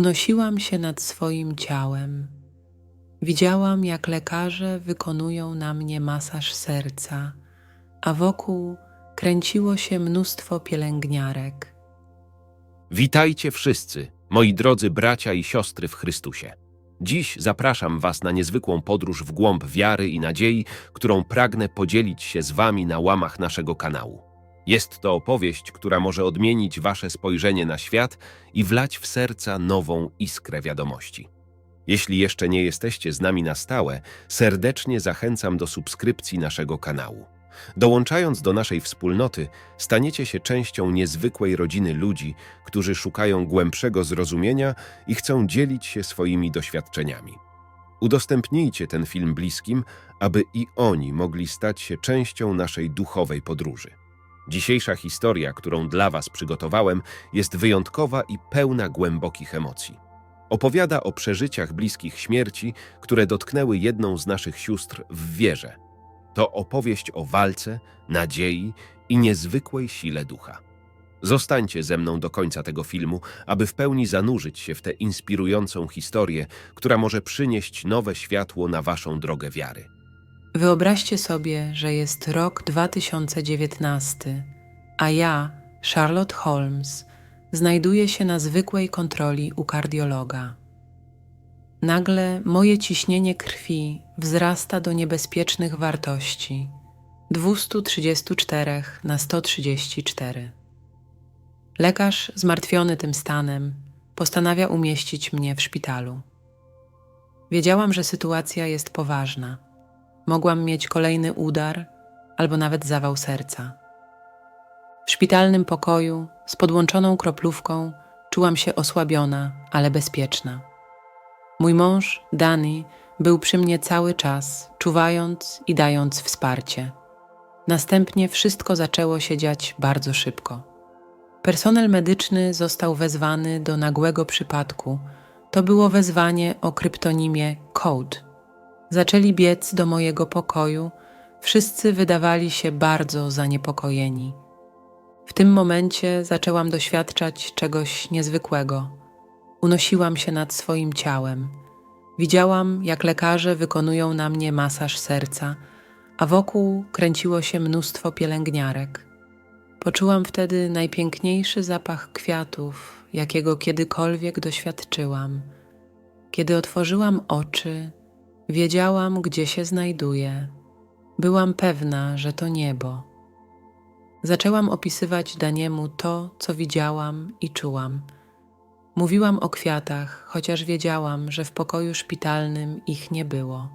Unosiłam się nad swoim ciałem. Widziałam, jak lekarze wykonują na mnie masaż serca, a wokół kręciło się mnóstwo pielęgniarek. Witajcie wszyscy, moi drodzy bracia i siostry w Chrystusie. Dziś zapraszam Was na niezwykłą podróż w głąb wiary i nadziei, którą pragnę podzielić się z Wami na łamach naszego kanału. Jest to opowieść, która może odmienić Wasze spojrzenie na świat i wlać w serca nową iskrę wiadomości. Jeśli jeszcze nie jesteście z nami na stałe, serdecznie zachęcam do subskrypcji naszego kanału. Dołączając do naszej wspólnoty, staniecie się częścią niezwykłej rodziny ludzi, którzy szukają głębszego zrozumienia i chcą dzielić się swoimi doświadczeniami. Udostępnijcie ten film bliskim, aby i oni mogli stać się częścią naszej duchowej podróży. Dzisiejsza historia, którą dla Was przygotowałem, jest wyjątkowa i pełna głębokich emocji. Opowiada o przeżyciach bliskich śmierci, które dotknęły jedną z naszych sióstr w wierze. To opowieść o walce, nadziei i niezwykłej sile ducha. Zostańcie ze mną do końca tego filmu, aby w pełni zanurzyć się w tę inspirującą historię, która może przynieść nowe światło na Waszą drogę wiary. Wyobraźcie sobie, że jest rok 2019, a ja, Charlotte Holmes, znajduję się na zwykłej kontroli u kardiologa. Nagle moje ciśnienie krwi wzrasta do niebezpiecznych wartości 234 na 134. Lekarz, zmartwiony tym stanem, postanawia umieścić mnie w szpitalu. Wiedziałam, że sytuacja jest poważna. Mogłam mieć kolejny udar albo nawet zawał serca. W szpitalnym pokoju z podłączoną kroplówką czułam się osłabiona, ale bezpieczna. Mój mąż, Dani, był przy mnie cały czas, czuwając i dając wsparcie. Następnie wszystko zaczęło się dziać bardzo szybko. Personel medyczny został wezwany do nagłego przypadku. To było wezwanie o kryptonimie Code. Zaczęli biec do mojego pokoju. Wszyscy wydawali się bardzo zaniepokojeni. W tym momencie zaczęłam doświadczać czegoś niezwykłego. Unosiłam się nad swoim ciałem. Widziałam, jak lekarze wykonują na mnie masaż serca, a wokół kręciło się mnóstwo pielęgniarek. Poczułam wtedy najpiękniejszy zapach kwiatów, jakiego kiedykolwiek doświadczyłam. Kiedy otworzyłam oczy, wiedziałam, gdzie się znajduję. Byłam pewna, że to niebo. Zaczęłam opisywać Daniemu to, co widziałam i czułam. Mówiłam o kwiatach, chociaż wiedziałam, że w pokoju szpitalnym ich nie było.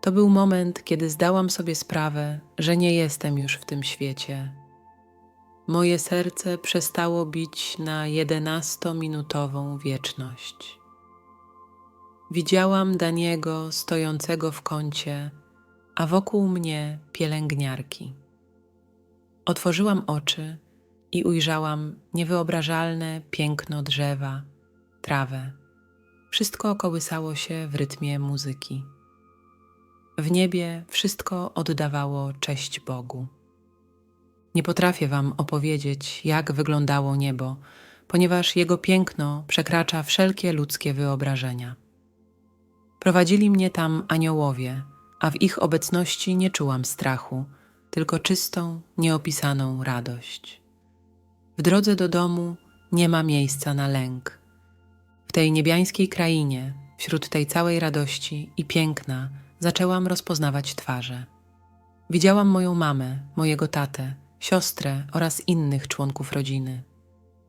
To był moment, kiedy zdałam sobie sprawę, że nie jestem już w tym świecie. Moje serce przestało bić na jedenastominutową wieczność. Widziałam Daniego stojącego w kącie, a wokół mnie pielęgniarki. Otworzyłam oczy i ujrzałam niewyobrażalne piękno drzewa, trawę. Wszystko kołysało się w rytmie muzyki. W niebie wszystko oddawało cześć Bogu. Nie potrafię Wam opowiedzieć, jak wyglądało niebo, ponieważ jego piękno przekracza wszelkie ludzkie wyobrażenia. Prowadzili mnie tam aniołowie, a w ich obecności nie czułam strachu, tylko czystą, nieopisaną radość. W drodze do domu nie ma miejsca na lęk. W tej niebiańskiej krainie, wśród tej całej radości i piękna, zaczęłam rozpoznawać twarze. Widziałam moją mamę, mojego tatę, siostrę oraz innych członków rodziny.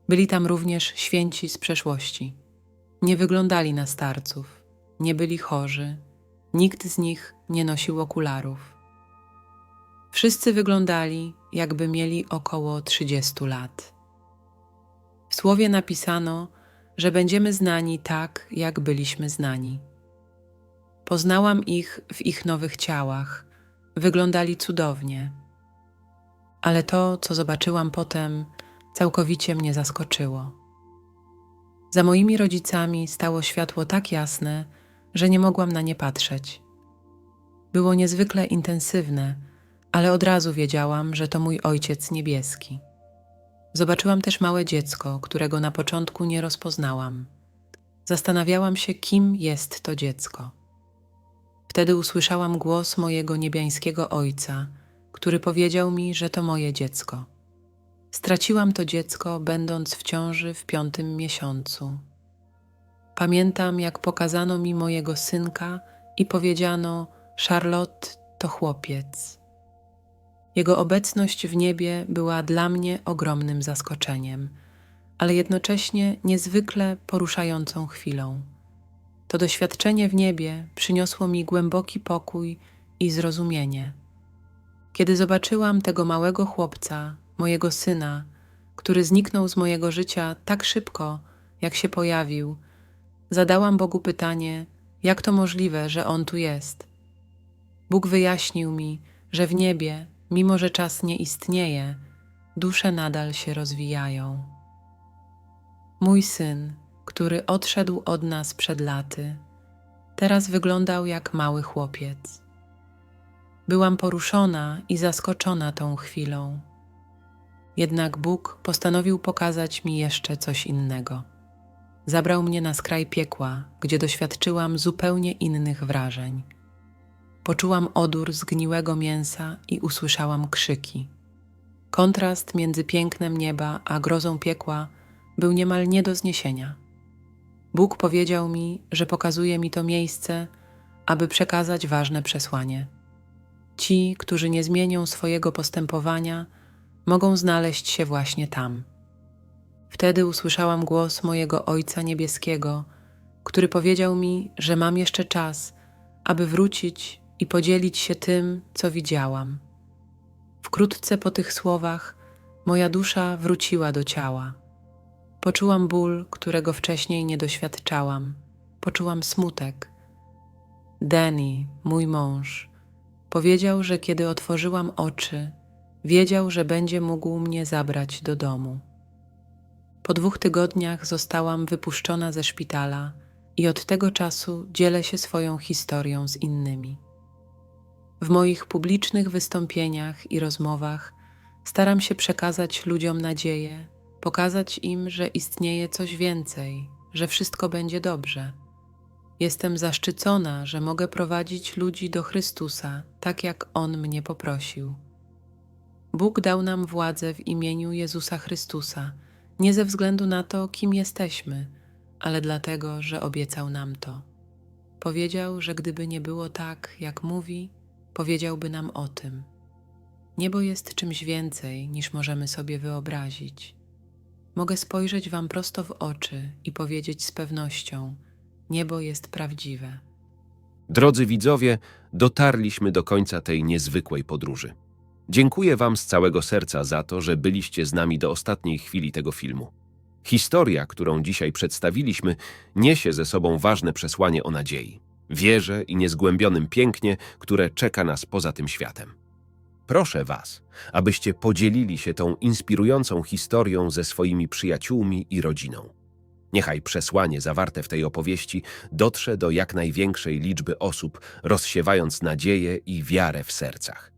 Byli tam również święci z przeszłości. Nie wyglądali na starców, nie byli chorzy, nikt z nich nie nosił okularów. Wszyscy wyglądali, jakby mieli około 30 lat. W słowie napisano, że będziemy znani tak, jak byliśmy znani. Poznałam ich w ich nowych ciałach, wyglądali cudownie. Ale to, co zobaczyłam potem, całkowicie mnie zaskoczyło. Za moimi rodzicami stało światło tak jasne, że nie mogłam na nie patrzeć. Było niezwykle intensywne, ale od razu wiedziałam, że to mój Ojciec Niebieski. Zobaczyłam też małe dziecko, którego na początku nie rozpoznałam. zastanawiałam się, kim jest to dziecko. Wtedy usłyszałam głos mojego niebiańskiego ojca, który powiedział mi, że to moje dziecko. Straciłam to dziecko, będąc w ciąży w piątym miesiącu. Pamiętam, jak pokazano mi mojego synka i powiedziano: Charlotte to chłopiec. Jego obecność w niebie była dla mnie ogromnym zaskoczeniem, ale jednocześnie niezwykle poruszającą chwilą. To doświadczenie w niebie przyniosło mi głęboki pokój i zrozumienie. Kiedy zobaczyłam tego małego chłopca, mojego syna, który zniknął z mojego życia tak szybko, jak się pojawił, zadałam Bogu pytanie, jak to możliwe, że on tu jest. Bóg wyjaśnił mi, że w niebie, mimo że czas nie istnieje, dusze nadal się rozwijają. Mój syn, który odszedł od nas przed laty, teraz wyglądał jak mały chłopiec. Byłam poruszona i zaskoczona tą chwilą. Jednak Bóg postanowił pokazać mi jeszcze coś innego. Zabrał mnie na skraj piekła, gdzie doświadczyłam zupełnie innych wrażeń. Poczułam odór zgniłego mięsa i usłyszałam krzyki. Kontrast między pięknem nieba a grozą piekła był niemal nie do zniesienia. Bóg powiedział mi, że pokazuje mi to miejsce, aby przekazać ważne przesłanie. Ci, którzy nie zmienią swojego postępowania, mogą znaleźć się właśnie tam. Wtedy usłyszałam głos mojego Ojca Niebieskiego, który powiedział mi, że mam jeszcze czas, aby wrócić i podzielić się tym, co widziałam. Wkrótce po tych słowach moja dusza wróciła do ciała. Poczułam ból, którego wcześniej nie doświadczałam. Poczułam smutek. Danny, mój mąż, powiedział, że kiedy otworzyłam oczy, wiedział, że będzie mógł mnie zabrać do domu. Po dwóch tygodniach zostałam wypuszczona ze szpitala i od tego czasu dzielę się swoją historią z innymi. W moich publicznych wystąpieniach i rozmowach staram się przekazać ludziom nadzieję, pokazać im, że istnieje coś więcej, że wszystko będzie dobrze. Jestem zaszczycona, że mogę prowadzić ludzi do Chrystusa, tak jak On mnie poprosił. Bóg dał nam władzę w imieniu Jezusa Chrystusa, nie ze względu na to, kim jesteśmy, ale dlatego, że obiecał nam to. Powiedział, że gdyby nie było tak, jak mówi, powiedziałby nam o tym. Niebo jest czymś więcej, niż możemy sobie wyobrazić. Mogę spojrzeć Wam prosto w oczy i powiedzieć z pewnością: Niebo jest prawdziwe. Drodzy widzowie, dotarliśmy do końca tej niezwykłej podróży. Dziękuję Wam z całego serca za to, że byliście z nami do ostatniej chwili tego filmu. Historia, którą dzisiaj przedstawiliśmy, niesie ze sobą ważne przesłanie o nadziei, wierze i niezgłębionym pięknie, które czeka nas poza tym światem. Proszę Was, abyście podzielili się tą inspirującą historią ze swoimi przyjaciółmi i rodziną. Niechaj przesłanie zawarte w tej opowieści dotrze do jak największej liczby osób, rozsiewając nadzieję i wiarę w sercach.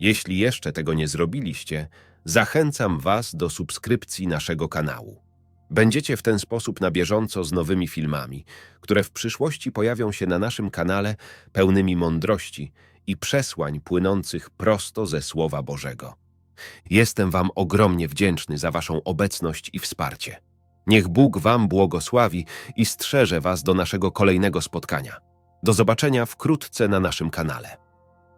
Jeśli jeszcze tego nie zrobiliście, zachęcam Was do subskrypcji naszego kanału. Będziecie w ten sposób na bieżąco z nowymi filmami, które w przyszłości pojawią się na naszym kanale pełnymi mądrości i przesłań płynących prosto ze Słowa Bożego. Jestem Wam ogromnie wdzięczny za Waszą obecność i wsparcie. Niech Bóg Wam błogosławi i strzeże Was do naszego kolejnego spotkania. Do zobaczenia wkrótce na naszym kanale.